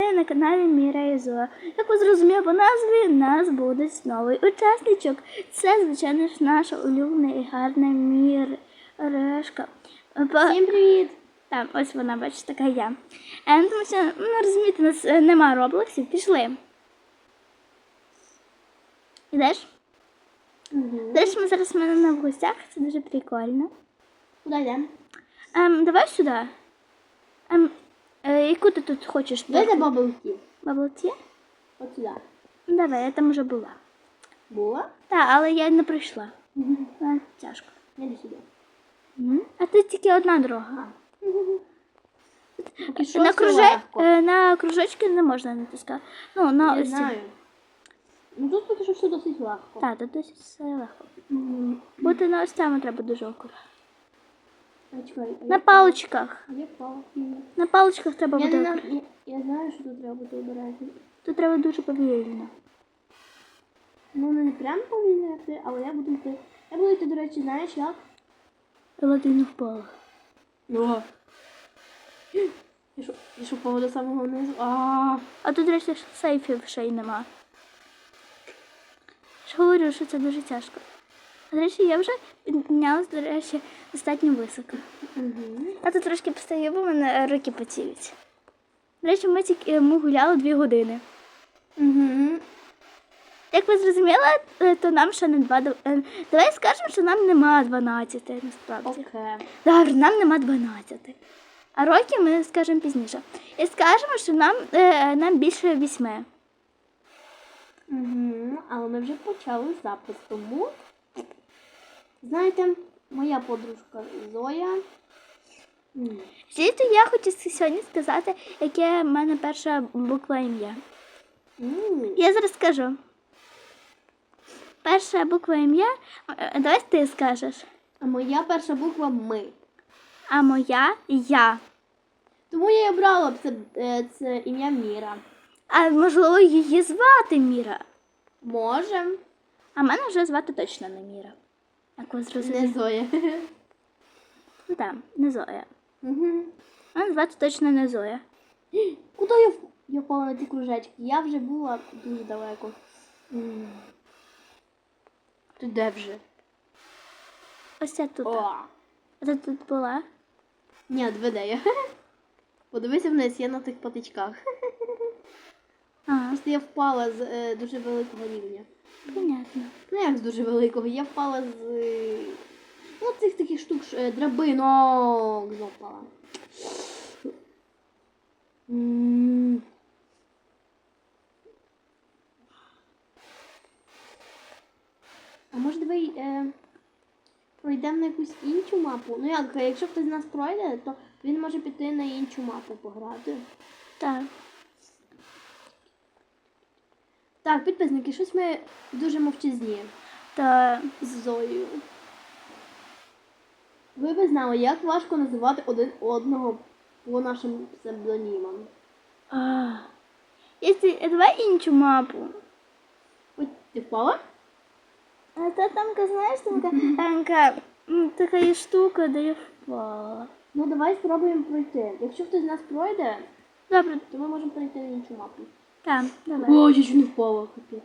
на каналі Міра і Зоя. Як ви зрозуміли по назві, у нас буде новий учасничок. Це, звичайно ж, наша улюблена і гарна Мірешка. Всім привіт! Так, ось вона, бачите, така я. Е, ну, тому що, ну, розумієте, у нас е, нема роблоксів, пішли. Ідеш? Угу. Речі, ми зараз в мене в гостях, це дуже прикольно. Куди йдемо? Ем, давай сюди. Ем, е, яку ти тут хочеш? Давайте Bubble Tea. Баблті? От сюди. Ну, Давай, я там вже була. Була? Так, але я не прийшла. Угу. Тяжко. Іди сюди. М? А тут тільки одна дорога. Поки що на, легко. е, на кружочки не можна натискати. Ну, на Я ось ці. знаю. Ну тут поки що все досить легко. Так, тут досить все легко. Мгм. Бути на ось там треба дуже акуратно. На паличках. А палки? На паличках треба Я, не на... я, я знаю, що тут треба бути обережним. Тут треба дуже повільно. Ну не прям повільно але я буду йти. Я буду йти, до речі, знаєш як? Ладину впала. О. Я що, я що до самого низу? А. А тут, до речі, сейфів ще й нема. Ж говорю, що це дуже тяжко. До речі, я вже піднялась, до речі, достатньо високо. Угу. А тут трошки постою, бо в мене руки потіють. До речі, ми тільки е, ми гуляли дві години. Угу. Як ви зрозуміли, е, то нам ще не два. е, Давай скажемо, що нам нема 12 насправді. Окей. Добре, нам нема 12. А років ми скажемо пізніше. І скажемо, що нам, нам більше 8. Угу. Але ми вже почали запис, тому. Знаєте, моя подружка Зоя. Звідти я хочу сьогодні сказати, яке в мене перша буква ім'я. Я зараз скажу. Перша буква ім'я. е, Давай ти скажеш. А моя перша буква ми. А моя я. Тому я і обрала б це, е, це ім'я Міра. А можливо, її звати Міра. Може, А мене вже звати точно не Міра. Як ви не? Зоя. Ну так, не Зоя. Угу. Мене звати точно не Зоя. Куди я, в- я впала на ті кружечки? Я вже була дуже далеко. М. Ти де вже? Ось ця тут. О! А ти тут була? Ні, де я. Подивися вниз, я на тих патичках. А, Просто я впала з е, дуже великого рівня. Понятно. Ну як з дуже великого? Я впала з ну, цих таких штук е, драбинок. М. А може давай е, пройдемо на якусь іншу мапу? Ну як, якщо хтось з нас пройде, то він може піти на іншу мапу пограти. Так. Так, підписники, щось ми дуже мовчазні. Та з Зоєю. Ви б знали, як важко називати один одного по нашим псевдонімам. Якщо, давай іншу мапу. Ой, ти впала? А та тамка, знаєш, тамка, тамка, така є штука, де я впала. Ну давай спробуємо пройти. Якщо хтось з нас пройде, Добре, то ми можемо пройти на іншу мапу. Так, давай. Ой, я чуть не впала, капець.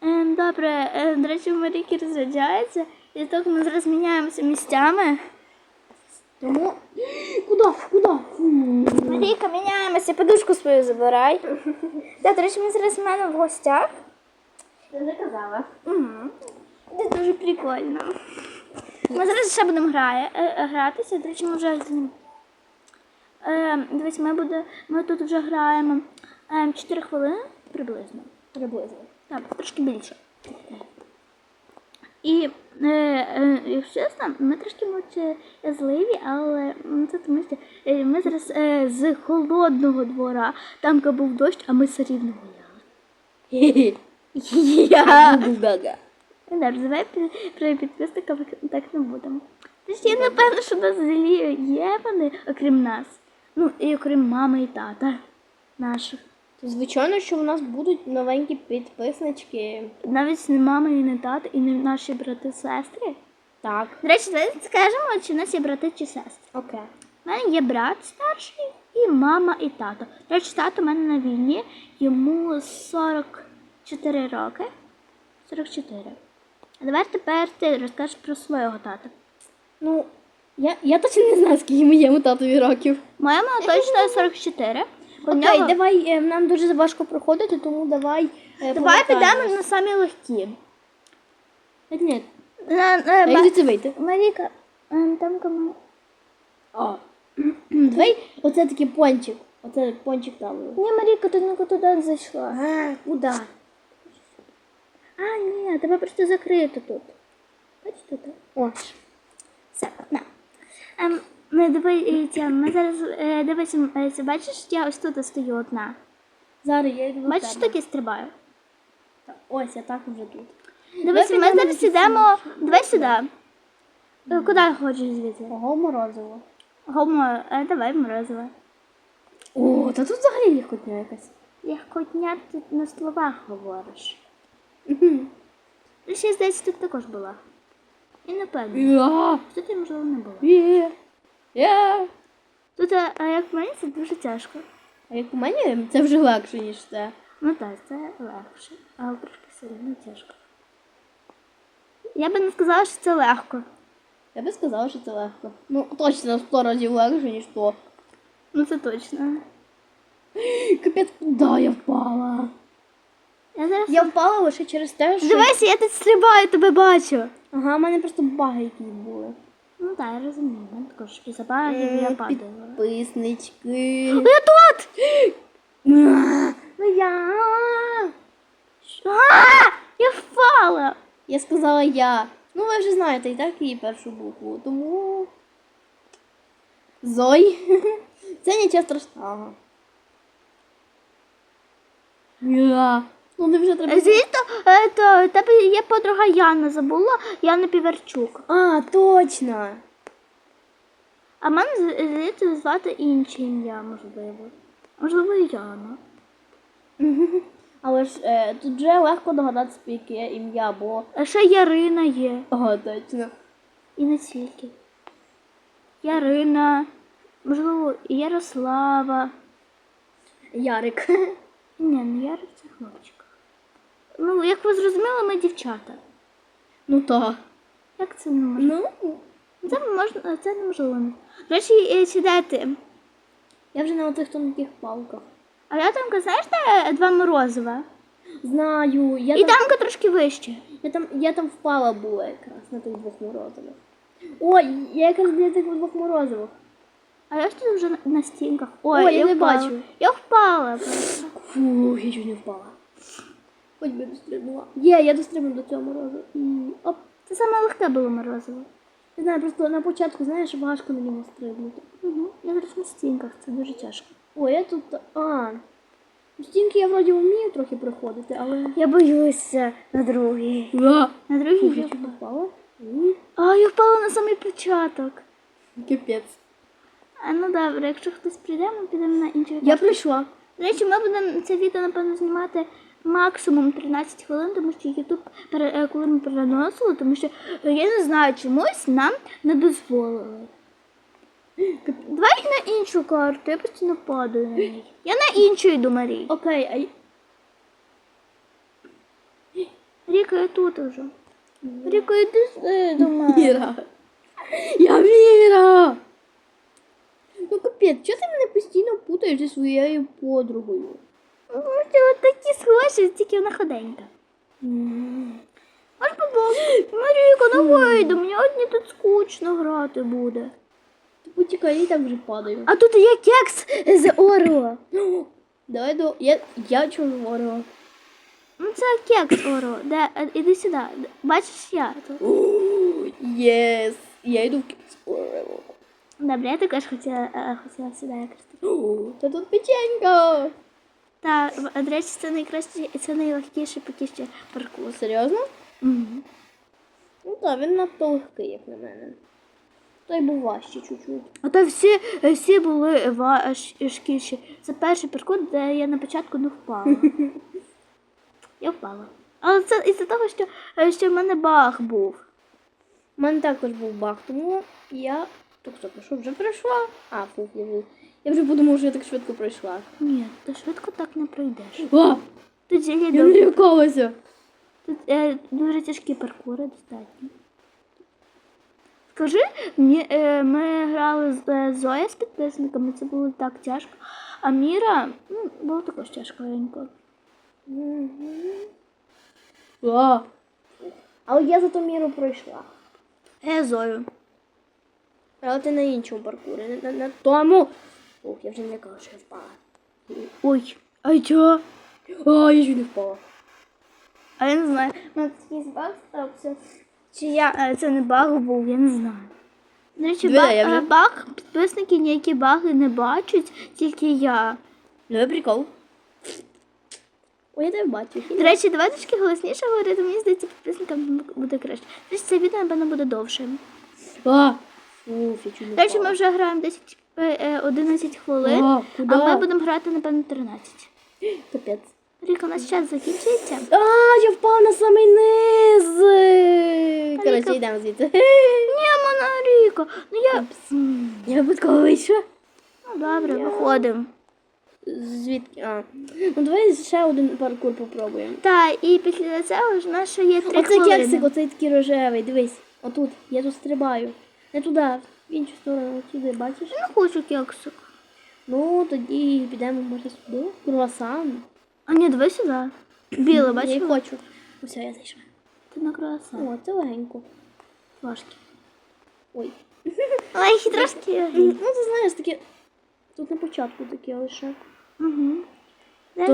Ем, добре, е, до речі, Маріки розряджається, і так ми зараз міняємося місцями. Тому. Куди? Фу. Марійка, міняємося, подушку свою забирай. Так, до речі, ми зараз в мене в гостях. Ти вже казала. Угу. Це дуже прикольно. Ми зараз ще будемо грає, е, е, гратися. До речі, ми вже з ним. Е, дивись, ми, буде, ми тут вже граємо е, 4 хвилини приблизно. Приблизно. Так, трошки більше. І е, е, якщо чесно, ми трошки мовчазливі, але це тому що е, ми зараз е, з холодного двора, там де був дощ, а ми все рівно гуляли. Я. Ну, Добре, давай про підписників так не будемо. Тож я напевно, що на зелі є вони, окрім нас. Ну, і окрім мами і тата наших. Звичайно, що в нас будуть новенькі підписнички. Навіть не мама, і не тата, і не наші брати-сестри. Так. До речі, давай скажемо, чи в нас є брати чи сестри. Окей. У мене є брат старший і мама, і тато. До речі, тато у мене на війні, йому 44 роки. 44. А давай тепер ти розкажеш про свого тата. Ну, я, я точно не знаю, скільки моєму татові років. Моєму точно 44. У Окей, нього- давай, е, нам дуже важко проходити, тому давай. е, Давай підемо на самі легкі. Так, ні. На, на, А ба- звідси вийти? Маріка, ем, там кому. А. Давай, оце такий пончик. Оце пончик там. Ні, Маріка, ти нікуди туди зайшла. А, куди? А, ні, тебе просто закрито тут. Бачите тут? О, Все, на. Ем, ми дивіться, ми зараз е, дивися, е, бачиш, я ось тут стою одна. зараз я йду. Бачиш, так і стрибаю. Ось, я так вже тут. Дивись, Давай ми зараз на йдемо. Давай сюди. Е, Куди хочеш звідси? Ого, морозиво. Гомо, е, давай морозиво. О, та тут взагалі легкотня якась. Легкотня ти на словах говориш. Ну, Ще здається, тут також була. І напевно. Тут я, можливо, не було. є, я. Тут, е, е, як мені, це дуже тяжко. А як у мене, це вже легше, ніж це. Ну так, це легше, але трошки сильно тяжко. Я би не сказала, що це легко. Я би сказала, що це легко. Ну, точно в 100 разів легше, ніж то. Ну це точно. Капець, куди я впала? Я зараз. Я впала лише через те, що... Дивися, я тут стрибаю, тебе бачу. Ага, в мене просто баги якісь були. Ну так, я розумію. У мене також і забагів, я Е, падаю. Підписнички. Я тут! Ну я. А! Я впала! Я сказала я. Ну, ви вже знаєте і так її першу букву, тому. Зой. Це нічого страшного. Я. Ну, не вже треба. Звідто, е, то, тебе є подруга Яна, забула, Яна Піверчук. А, точно. А мене звідти звати інше ім'я, можливо. Можливо, і Яна. Але ж е, тут вже легко догадатися, яке ім'я, бо. А ще Ярина є. Ага, точно. І не тільки. Ярина, можливо, Ярослава. Ярик. Ні, не Ярик це хлопчик. Ну, як ви зрозуміли, ми дівчата. Ну так. Як це не можна? Ну, Це можна, це неможливо. До речі, е, сідайте. я вже на тих тонких палках. А я там, знаєш, де два морозива? Знаю, я І там, дамка трошки вище. я там, я там впала була якраз на тих двох морозивах. Ой, я якраз біля тих двох морозивих. А я ж тут вже на, на стінках. Ой, Ой, я не впала. бачу. Я впала. Фу, я чуть не впала. Хоч би дострибнула. Є, я дострибну до цього морозу. І оп. Це саме легке було морозиво. Не знаю, просто на початку, знаєш, важко на нього стрибнути. Угу. Я зараз на стінках, це дуже тяжко. Ой, я тут. А. Стінки я вроді вмію трохи проходити, але. Я боюся на другій. А, На другій я впала. А, я впала на самий початок. Капець. А, ну добре, якщо хтось прийде, ми підемо на інший Я прийшла. До речі, ми будемо це відео, напевно, знімати максимум 13 хвилин, тому що Ютуб, пере- е, коли ми переносили, тому що е, я не знаю, чомусь нам не дозволили. Давай на іншу карту, я постійно падаю на ній. Я на іншу йду, Марій. Окей, а Ріка, я тут уже. Ріка, йди сюди до мене. Міра. Я Міра. Ну капець, чого ти мене постійно путаєш зі своєю подругою? Такі схожі, тільки вона ходенька. Аж побачити. Марійка, ну вийду, мені одні тут скучно грати буде. Ти потікай, я так вже падаю. А тут є кекс з Орео. Давай до. Я, я чого Орео. Ну це кекс Орео. Де, е, іди сюди. Бачиш я тут. Єс. Я йду в кінець Орео. Добре, я також хотіла, е, хотіла сюди якраз. Та тут печенька. Та, до речі, це найкраще, і це найлегкіший поки що паркур. Серйозно? Мгм. Ну так, він надто легкий, як на мене. Той був важче чуть-чуть. А то всі, всі були важкіші. Це перший паркур, де я на початку не впала. Я впала. Але це із-за того, що, що в мене баг був. У мене також був баг, тому я. Так, що вже прийшла? А, фух, я вже. Я подумав, що я так швидко пройшла. Ні, ти швидко так не пройдеш. О, Тут є я добре. не. Тут е, дуже тяжкі паркури достатньо. Скажи, мені, е, ми грали з е, Зоя з підписниками, це було так тяжко. А Міра ну, було також тяжковенько. О. Але я за ту міру пройшла. Е, Зою. Але ти на іншому паркурі, не на, на тому. Ох, я вже не лякала, що я впала. Ой, а чого? О, я ж не впала. А я не знаю, у мене такий баг стався. Чи я е, це не баг був, я не знаю. До речі, Диви, баг, я вже- е, баг, підписники ніякі баги не бачать, тільки я. Ну, прикол. Ой, я тебе бачу. До речі, давай трішки голосніше говорити, мені здається, підписникам буде краще. До речі, це відео, напевно, буде довше. А, я речі, ми вже граємо 10, е, е, 11 хвилин, А, а ми будемо грати, напевно, 13. Капець. Ріка, у нас час закінчується. А, я впала на самий низ. Коротше, йдемо звідси. Ні, Мона Ріко, ну я... Я випадково вийшла. Ну, добре, виходимо. Звідки? А. Ну давай ще один паркур попробуємо. Так, і після цього ж у нас ще є 3 Оце кексик, оцей такий рожевий. Дивись. Отут. Я тут стрибаю. Не туди, в іншу сторону, сюди, бачиш? Я не хочу кексик. Ну, тоді підемо, може, сюди. Круасан. А ні, давай сюди. Біле, Я бачиш? і хочу. Усе, я зайшла. Ти на круасан. О, це легенько. Важкі. Ой. Ой, трошки. Ну, ти знаєш, таке. Тут на початку таке лише. Угу. Так.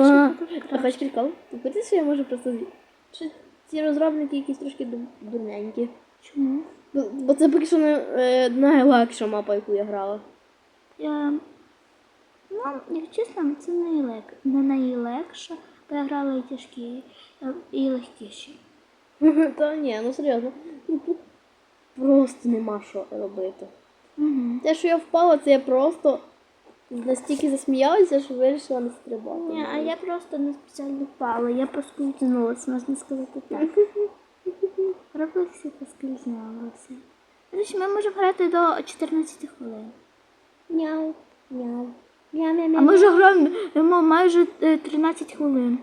А хочеш прикол? Ти хочеш, що я можу просто зі- що Ці розробники якісь трошки ду- дурненькі. Чому? Бо- Бо це поки що не е, найлегша мапа, яку я грала. Я... Ну, як чесно, це найлег... не найлегше, бо я грала і тяжкі, е, і легкіші. Та ні, ну серйозно. Ну, Тут просто нема що робити. Угу. Те, що я впала, це я просто настільки засміялася, що вирішила не стрибати. Ні, а я просто не спеціально впала, я поскользнулася, можна сказати так. Робився поскользнулася. Речі, ми можемо грати до 14 хвилин. Няу, няу. Мяу, мяу, А ми вже граємо майже е, 13 хвилин.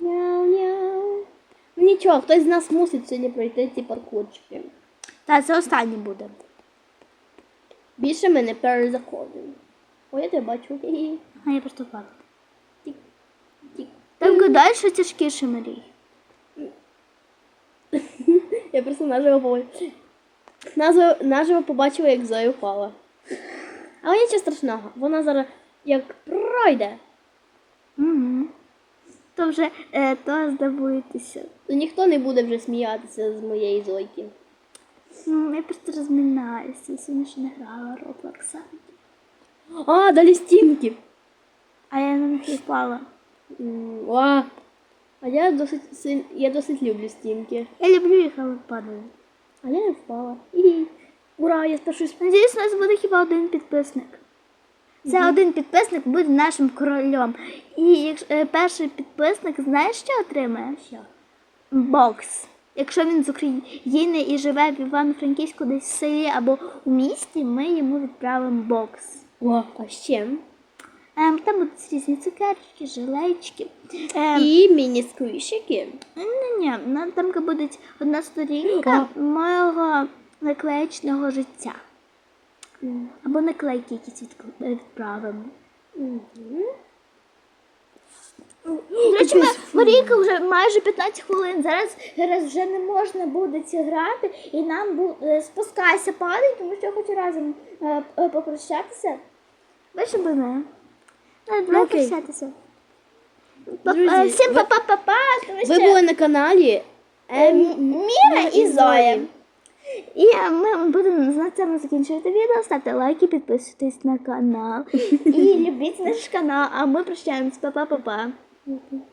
Мяу, мяу. Ну нічого, хтось з нас мусить сьогодні пройти ці паркурчики. Та це останнє буде. Більше ми не перезаходимо. О, я тебе бачу. А я просто впала. Тік, тік. Так далі тяжкіше Марій. Я просто наживо побачила. Наживо, наживо побачила, як Зоя впала. Але нічого страшного, вона зараз як пройде, Угу. То вже е, то здобуєтеся. то ніхто не буде вже сміятися з моєї зойки. Ну, я просто розминаюся. Я сьогодні ще не грала Роблокса. А, далі стінки. А я на них і впала. М, А, а я досить силь- я досить люблю стінки. Я люблю їх, але падаю. А я не впала. І ура, я сп- Надіюсь, у нас буде хіба один підписник. Це один підписник буде нашим королем. І якщо е, перший підписник, знаєш, що отримає? Що? Бокс. Якщо він з України і живе в Івано-Франківську десь в селі або у місті, ми йому відправимо бокс. О, а з чим? Ем, там будуть різні цукерки, жилечки. Ем, І міні-сквішики. Ні, ні, там буде одна сторінка мого наклеєчного життя. Або наклейки якісь відправимо. Мгм. До речі, Марійка вже майже 15 хвилин. Зараз, зараз вже не можна буде ці грати, і нам бу, е, спускайся, падай, тому що я хочу разом е, е, попрощатися. Більше би ми. Ну, давай Окей. прощатися. Па- Друзі, е, Всім ви- па-па-па-па, тому Ви були на каналі Ем... Міра і Зоя. І ми будемо на цьому закінчувати відео. Ставте лайки, підписуйтесь на канал і любіть наш канал. А ми прощаємось. Па-па-па-па. Hı hı.